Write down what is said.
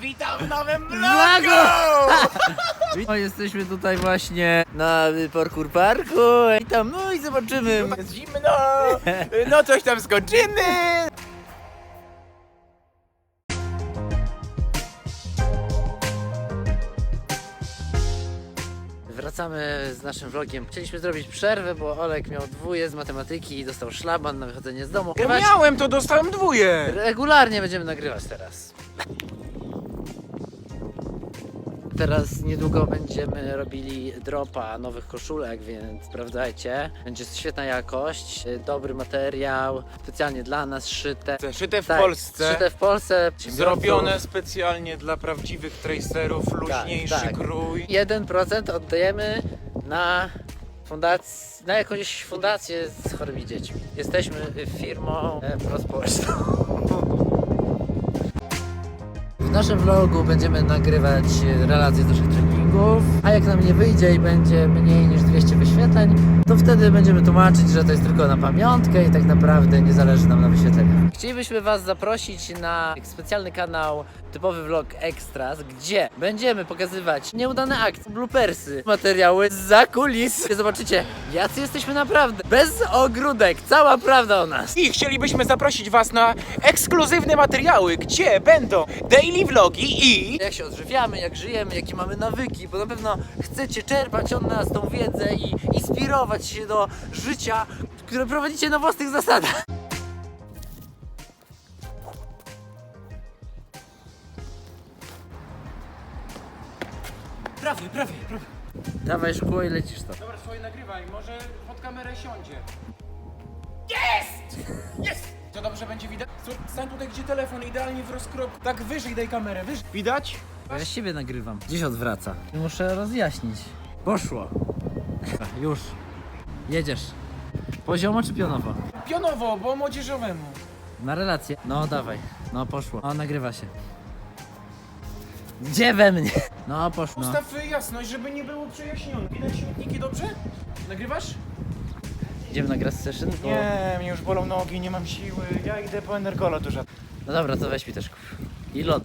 Witam w nowym Vlogu! vlogu! O, jesteśmy tutaj właśnie na parkour parku. I tam, no i zobaczymy. Jest zimno! No coś tam skończymy! Wracamy z naszym vlogiem. Chcieliśmy zrobić przerwę, bo Olek miał dwóje z matematyki i dostał szlaban na wychodzenie z domu. Ja Nagrywać- miałem, to dostałem dwóje! Regularnie będziemy nagrywać teraz. Teraz niedługo będziemy robili dropa nowych koszulek, więc sprawdzajcie. Będzie świetna jakość, y, dobry materiał, specjalnie dla nas szyte. Szyte w Tak, Polsce. Szyte w Polsce. Zrobione specjalnie dla prawdziwych tracerów, luźniejszy tak. krój. 1% oddajemy na na jakąś fundację z chorymi dziećmi. Jesteśmy firmą e, prospołeczną. W naszym vlogu będziemy nagrywać relacje z naszych treningów, a jak nam nie wyjdzie i będzie mniej niż 200 wyświetleń, to wtedy będziemy tłumaczyć, że to jest tylko na pamiątkę i tak naprawdę nie zależy nam na wyświetleniach. Chcielibyśmy Was zaprosić na specjalny kanał typowy vlog Extras, gdzie będziemy pokazywać nieudane akcje, bloopersy, materiały za kulis. Zobaczycie, jacy jesteśmy naprawdę. Bez ogródek, cała prawda o nas. I chcielibyśmy zaprosić Was na ekskluzywne materiały, gdzie będą daily vlogi i Jak się odżywiamy, jak żyjemy, jakie mamy nawyki, bo na pewno chcecie czerpać od nas tą wiedzę i inspirować się do życia, które prowadzicie na własnych zasadach. Prawie, prawie, prawie. Dawaj szkło i lecisz to. Dobra, swoje nagrywaj, może pod kamerę siądzie. Jest! Jest! To dobrze będzie widać? Słuch- Stań tutaj, gdzie telefon, idealnie w rozkrok. Tak wyżej daj kamerę, wyżej. Widać? Ja siebie nagrywam. Gdzieś odwraca. Muszę rozjaśnić. Poszło. Już. Jedziesz. Poziomo czy pionowo? Pionowo, bo młodzieżowemu. Na relację. No dawaj. No poszło. O, nagrywa się. Gdzie we mnie? No poszło. No. Ustaw jasność, żeby nie było przejaśnione. Widać śmietniki dobrze? Nagrywasz? Idziemy na grass session? Bo... Nie, mnie już bolą nogi, nie mam siły. Ja idę po energolo dużo. No dobra, to weź mi też kup. I lody.